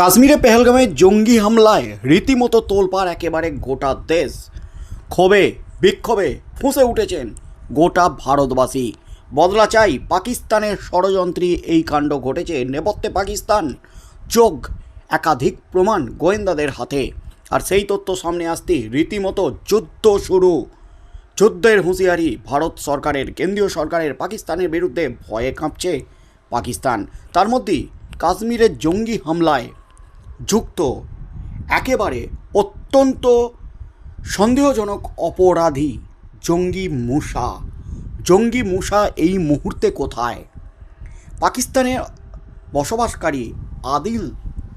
কাশ্মীরে পেহেলগামে জঙ্গি হামলায় রীতিমতো তোলপাড় একেবারে গোটা দেশ। ক্ষোভে, বিক্ষোভে ফুঁসে উঠেছেন গোটা ভারতবাসী। বদলা চাই পাকিস্তানের ষড়যন্ত্রী, এই কাণ্ড ঘটেছে নেপথ্যে পাকিস্তান। যোগ একাধিক প্রমাণ গোয়েন্দাদের হাতে। আর সেই তথ্য সামনে আসতে রীতিমতো যুদ্ধ শুরু। যুদ্ধের হুঁশিয়ারি ভারত সরকারের, কেন্দ্রীয় সরকারের, পাকিস্তানের বিরুদ্ধে ভয়ে কাঁপছে পাকিস্তান। তার মধ্যেই কাশ্মীরের জঙ্গি হামলায় যুক্ত, একেবারে অত্যন্ত সন্দেহজনক অপরাধী জঙ্গি মুসা জঙ্গি মুসা এই মুহূর্তে কোথায়? পাকিস্তানের বসবাসকারী আদিল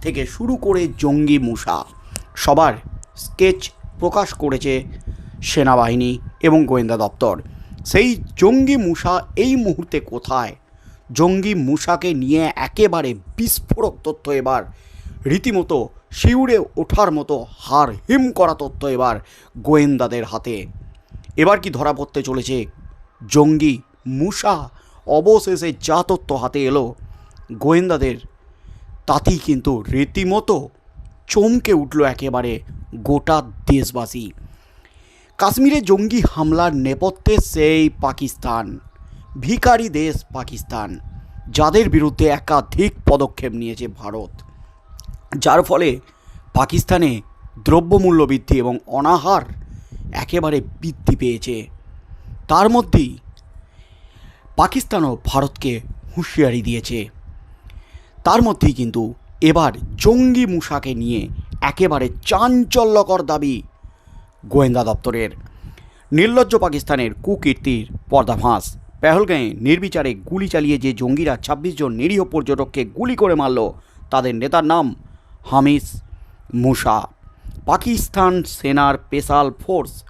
থেকে শুরু করে জঙ্গি মুসা সবার স্কেচ প্রকাশ করেছে সেনাবাহিনী এবং গোয়েন্দা দপ্তর। সেই জঙ্গি মুসা এই মুহূর্তে কোথায়? জঙ্গি মুসাকে নিয়ে একেবারে বিস্ফোরক তথ্য এবার রীতিমতো শিউরে ওঠার মতো হার হিম করা তথ্য এবার গোয়েন্দাদের হাতে। এবার কি ধরা পড়তে চলেছে? জঙ্গি মুসা অবশেষে যা তথ্য হাতে এলো। গোয়েন্দাদের তাতেই কিন্তু রীতিমতো চমকে উঠল একেবারে গোটা দেশবাসী। কাশ্মীরে জঙ্গি হামলার নেপথ্যে সেই পাকিস্তান, ভিখারি দেশ পাকিস্তান, যাদের বিরুদ্ধে একাধিক পদক্ষেপ নিয়েছে ভারত। যার ফলে পাকিস্তানে দ্রব্যমূল্য বৃদ্ধি এবং অনাহার একেবারে বৃদ্ধি পেয়েছে। তার মধ্যেই পাকিস্তানও ভারতকে হুঁশিয়ারি দিয়েছে। তার মধ্যেই কিন্তু এবার জঙ্গি মুসাকে নিয়ে একেবারে চাঞ্চল্যকর দাবি গোয়েন্দা দপ্তরের। নির্লজ্জ পাকিস্তানের কুকীর্তির পর্দাফাঁস। পেহলগাঁয়ে নির্বিচারে গুলি চালিয়ে যে জঙ্গিরা ছাব্বিশ জন নিরীহ পর্যটককে গুলি করে মারল, তাদের নেতার নাম হামিস, মুসা, পাকিস্তান সেনার স্পেশাল ফোর্স,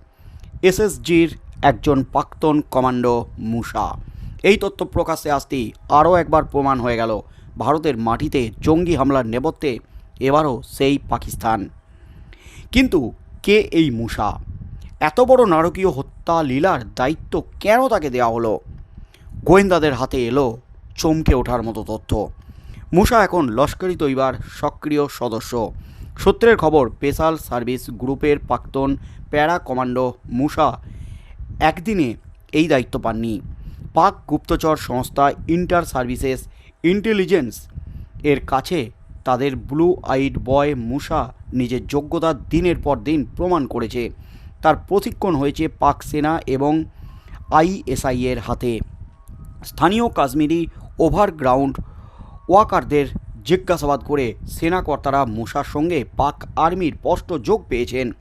এসএসজির একজন প্রাক্তন কমান্ডো মুসা। এই তথ্য প্রকাশে আসতেই আরও একবার প্রমাণ হয়ে গেল, ভারতের মাটিতে জঙ্গি হামলার নেপথ্যে এবারও সেই পাকিস্তান। কিন্তু কে এই মুসা? এত বড় নারকীয় হত্যা লীলার দায়িত্ব কেন তাকে দেওয়া হলো? গোয়েন্দাদের হাতে এলো চমকে ওঠার মতো তথ্য। মুসা এখন লস্করি তৈবার সক্রিয় সদস্য। সূত্রের খবর, স্পেশাল সার্ভিস গ্রুপের প্রাক্তন প্যারা কমান্ডো মুসা একদিনে এই দায়িত্ব পাননি। পাক গুপ্তচর সংস্থা ইন্টার সার্ভিসেস ইন্টেলিজেন্স এর কাছে তাদের ব্লু আইড বয় মুসা নিজের যোগ্যতা দিনের পর দিন প্রমাণ করেছে। তার প্রশিক্ষণ হয়েছে পাক সেনা এবং আইএসআইয়ের হাতে। স্থানীয় কাশ্মীরি ওভারগ্রাউন্ড ওয়াকারদের জিজ্ঞাসাবাদ করে সেনাকর্তারা মুসার সঙ্গে পাক আর্মির স্পষ্ট যোগ পেয়েছেন।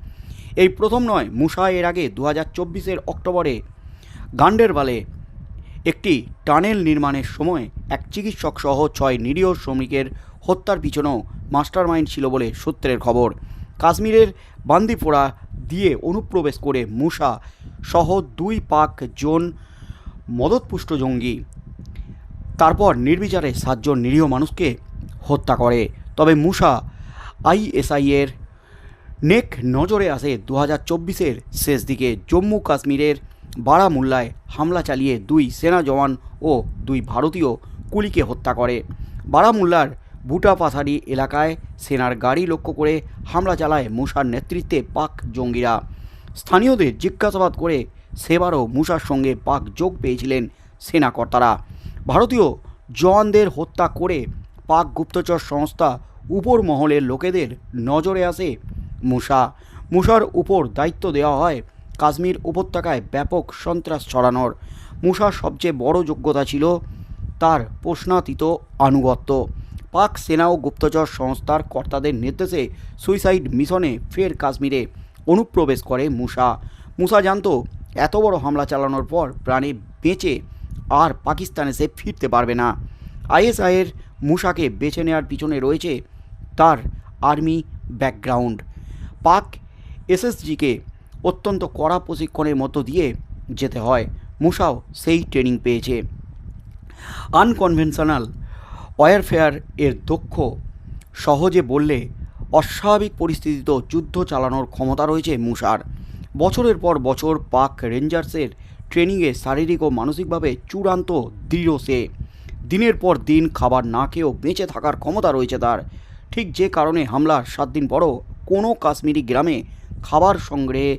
এই প্রথম নয়, মুসা এর আগে দু হাজার অক্টোবরে গান্ডেরবালে একটি টানেল নির্মাণের সময় এক চিকিৎসক সহ ছয় নিরীহ শ্রমিকের হত্যার পিছনেও মাস্টারমাইন্ড ছিল বলে সূত্রের খবর। কাশ্মীরের বান্দিপোড়া দিয়ে অনুপ্রবেশ করে মুসা সহ দুই পাক জোন মদতপুষ্ট জঙ্গি তারপর নির্বিচারে সাতজন নিরীহ মানুষকে হত্যা করে। তবে মুসা আইএসআইয়ের নেক নজরে আসে দু হাজার চব্বিশের শেষ দিকে। জম্মু কাশ্মীরের বারামুল্লায় হামলা চালিয়ে দুই সেনা জওয়ান ও দুই ভারতীয় কুলিকে হত্যা করে। বারামুল্লার বুটাপাথারি এলাকায় সেনার গাড়ি লক্ষ্য করে হামলা চালায় মুসার নেতৃত্বে পাক জঙ্গিরা। স্থানীয়দের জিজ্ঞাসাবাদ করে সেবারও মুসার সঙ্গে পাক যোগ পেয়েছিলেন সেনাকর্তারা। ভারতীয় জওয়ানদের হত্যা করে পাক গুপ্তচর সংস্থা উপর মহলের লোকেদের নজরে আসে মুসা মুসার উপর দায়িত্ব দেওয়া হয় কাশ্মীর উপত্যকায় ব্যাপক সন্ত্রাস ছড়ানোর। মুসার সবচেয়ে বড় যোগ্যতা ছিল তার প্রশ্নাতীত আনুগত্য। পাক সেনা ও গুপ্তচর সংস্থার কর্তাদের নির্দেশে সুইসাইড মিশনে ফের কাশ্মীরে অনুপ্রবেশ করে মুসা মুসা জানতো, এত বড় হামলা চালানোর পর প্রাণে বেঁচে আর পাকিস্তানে সে ফিরতে পারবে না। আইএসআইয়ের মুসাকে বেছে নেওয়ার পিছনে রয়েছে তার আর্মি ব্যাকগ্রাউন্ড। পাক এসএসজিকে অত্যন্ত কড়া প্রশিক্ষণের মধ্য দিয়ে যেতে হয়। মুসাও সেই ট্রেনিং পেয়েছে। আনকনভেনশনাল ওয়ারফেয়ার এর দক্ষ সহজে বললে অস্বাভাবিক পরিস্থিতিতেও যুদ্ধ চালানোর ক্ষমতা রয়েছে মুসার বছরের পর বছর পাক রেঞ্জার্সের ট্রেনিংয়ে শারীরিক ও মানসিকভাবে চূড়ান্ত দৃঢ় সে। দিনের পর দিন খাবার না খেয়েও বেঁচে থাকার ক্ষমতা রয়েছে তার। ঠিক যে কারণে হামলার সাত দিন পরও কোনো কাশ্মীরি গ্রামে খাবার সংগ্রহে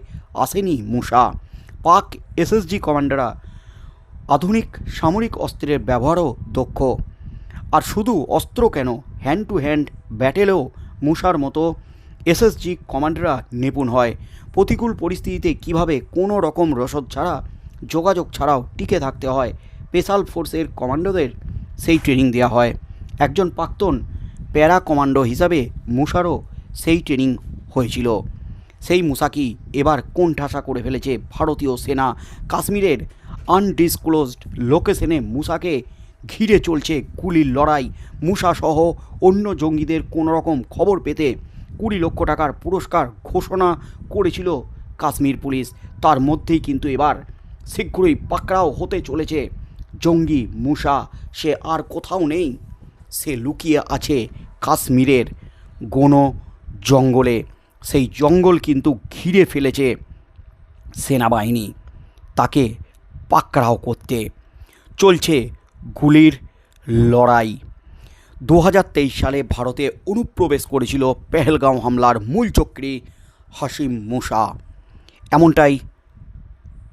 আসেনি মুসা পাক এসএসজি কমান্ডাররা আধুনিক সামরিক অস্ত্রের ব্যবহারও দক্ষ। আর শুধু অস্ত্র কেন হ্যান্ড টু হ্যান্ড ব্যাটেলেও মুসার মতো এসএসজি কমান্ডাররা নিপুণ হয়। প্রতিকূল পরিস্থিতিতে কীভাবে কোনো রকম রসদ ছাড়া যোগাযোগ ছাড়াও টিকে থাকতে হয়। স্পেশাল ফোর্সের কমান্ডোদের সেই ট্রেনিং দেওয়া হয়। একজন প্রাক্তন প্যারা কমান্ডো হিসাবে মুসারও সেই ট্রেনিং হয়েছিল। সেই মুসাকি এবার কোন ঠাসা করে ফেলেছে ভারতীয় সেনা কাশ্মীরের আনডিসক্লোজড লোকেশনে মুসাকে ঘিরে চলছে গুলির লড়াই। মুসা সহ অন্য জঙ্গিদের কোনো রকম খবর পেতে কুড়ি লক্ষ টাকার পুরস্কার ঘোষণা করেছিল কাশ্মীর পুলিশ। তার মধ্যেই কিন্তু এবার শীঘ্রই পাকড়াও হতে চলেছে। জঙ্গি মুসা সে আর কোথাও নেই। সে লুকিয়ে আছে কাশ্মীরের গণ জঙ্গলে। সেই জঙ্গল কিন্তু ঘিরে ফেলেছে সেনাবাহিনী। তাকে পাকড়াও করতে চলছে গুলির লড়াই। দু হাজার তেইশ সালে ভারতে অনুপ্রবেশ করেছিল পেহেলগাঁও হামলার মূল চক্রী হাসিম মুসা এমনটাই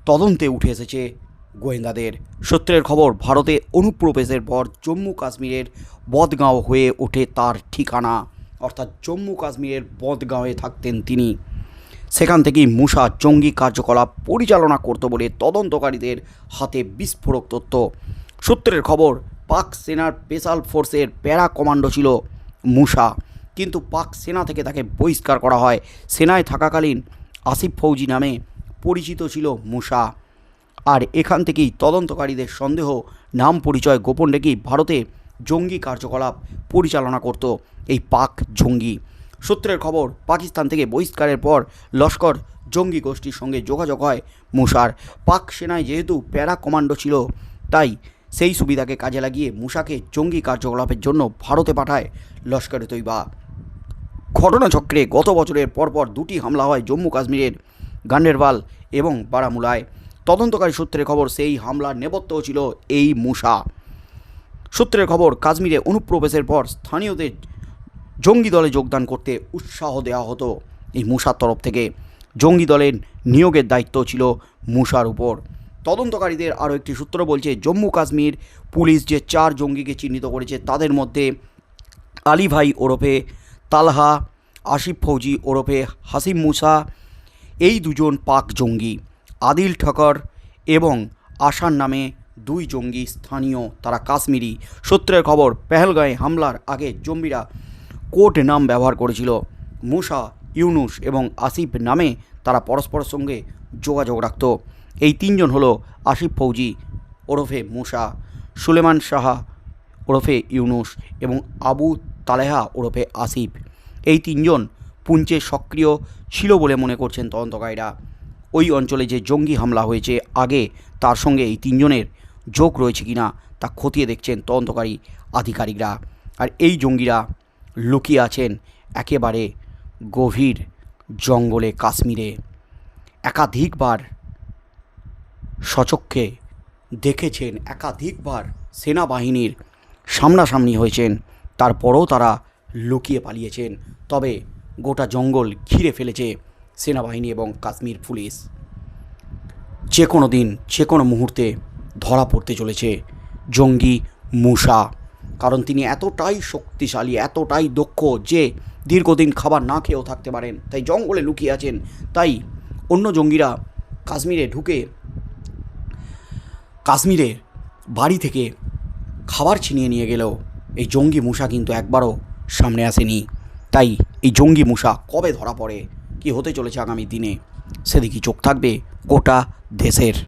তদন্তে উঠে এসেছে গোয়েন্দাদের। সূত্রের খবর, ভারতে অনুপ্রবেশের পর জম্মু কাশ্মীরের বদগাঁও হয়ে ওঠে তার ঠিকানা। অর্থাৎ জম্মু কাশ্মীরের বদগাঁওয়ে থাকতেন তিনি। সেখান থেকেই মুসা জঙ্গি কার্যকলাপ পরিচালনা করত বলে তদন্তকারীদের হাতে বিস্ফোরক তথ্য। সূত্রের খবর, পাক সেনার স্পেশাল ফোর্সের প্যারা কমান্ডো ছিল মুসা। কিন্তু পাক সেনা থেকে তাকে বহিষ্কার করা হয়। সেনায় থাকাকালীন আসিফ ফৌজি নামে পরিচিত ছিল মুসা। আর এখান থেকেই তদন্তকারীদের সন্দেহ, নাম পরিচয় গোপন রেখেই ভারতে জঙ্গি কার্যকলাপ পরিচালনা করত এই পাক জঙ্গি। সূত্রের খবর, পাকিস্তান থেকে বহিষ্কারের পর লস্কর জঙ্গি গোষ্ঠীর সঙ্গে যোগাযোগ হয় মুসার। পাক সেনায় যেহেতু প্যারা কমান্ডো ছিল, তাই সেই সুবিধাকে কাজে লাগিয়ে মুসাকে জঙ্গি কার্যকলাপের জন্য ভারতে পাঠায় লস্করে তৈবা। ঘটনাচক্রে গত বছরের পরপর দুটি হামলা হয় জম্মু কাশ্মীরের গান্ডেরবাল এবং বারামুলায়। তদন্তকারী সূত্রের খবর, সেই হামলার নেপথ্য ছিল এই মুসা সূত্রের খবর, কাশ্মীরে অনুপ্রবেশের পর স্থানীয়দের জঙ্গি দলে যোগদান করতে উৎসাহ দেওয়া হতো এই মুসার তরফ থেকে। জঙ্গি দলের নিয়োগের দায়িত্ব ছিল মুসার উপর। তদন্তকারীদের আরও একটি সূত্র বলছে, জম্মু কাশ্মীর পুলিশ যে চার জঙ্গিকে চিহ্নিত করেছে, তাদের মধ্যে আলী ভাই ওরফে, তালহা, আসিফ ফৌজি ওরফে, হাসিম মুসা এই দুজন পাক জঙ্গি, আদিল ঠকর এবং আশার নামে দুই জঙ্গি স্থানীয়, তারা কাশ্মীরি। সূত্রের খবর, পেহেলগাঁয়ে হামলার আগে জম্বিরা কোড নাম ব্যবহার করেছিল। মুসা, ইউনুস এবং আসিফ নামে তারা পরস্পরের সঙ্গে যোগাযোগ রাখত। এই তিনজন হলো আসিফ ফৌজি, ওরফে মুসা, সুলেমান সাহা, ওরফে ইউনুস এবং আবু তালেহা, ওরফে আসিফ। এই তিনজন পুঞ্চে সক্রিয় ছিল বলে মনে করছেন তদন্তকারীরা। ওই অঞ্চলে যে জঙ্গি হামলা হয়েছে, আগে তার সঙ্গে এই তিনজনের যোগ রয়েছে কিনা তা খতিয়ে দেখছেন তদন্তকারী আধিকারিকরা। আর এই জঙ্গিরা লুকিয়ে আছেন একেবারে গভীর জঙ্গলে কাশ্মীরে। একাধিকবার সচক্ষে দেখেছেন, একাধিকবার সেনাবাহিনীর সামনাসামনি হয়েছেন, তারপরও তারা লুকিয়ে পালিয়েছেন। তবে গোটা জঙ্গল ঘিরে ফেলেছে সেনাবাহিনী এবং কাশ্মীর পুলিশ। যে কোনো দিন, যে কোনো মুহূর্তে ধরা পড়তে চলেছে জঙ্গি মুসা কারণ তিনি এতটাই শক্তিশালী, এতটাই দক্ষ যে দীর্ঘদিন খাবার না খেয়েও থাকতে পারেন। তাই জঙ্গলে লুকিয়ে আছেন, তাই অন্য জঙ্গিরা কাশ্মীরে ঢুকে কাশ্মীরে বাড়ি থেকে খাবার ছিনিয়ে নিয়ে গেলেও এই জঙ্গি মূষা কিন্তু একবারও সামনে আসেনি। তাই এই জঙ্গি মূষা কবে ধরা পড়ে? কি হতে চলেছে আগামী দিনে? সেদিকে চোখ থাকবে গোটা দেশের।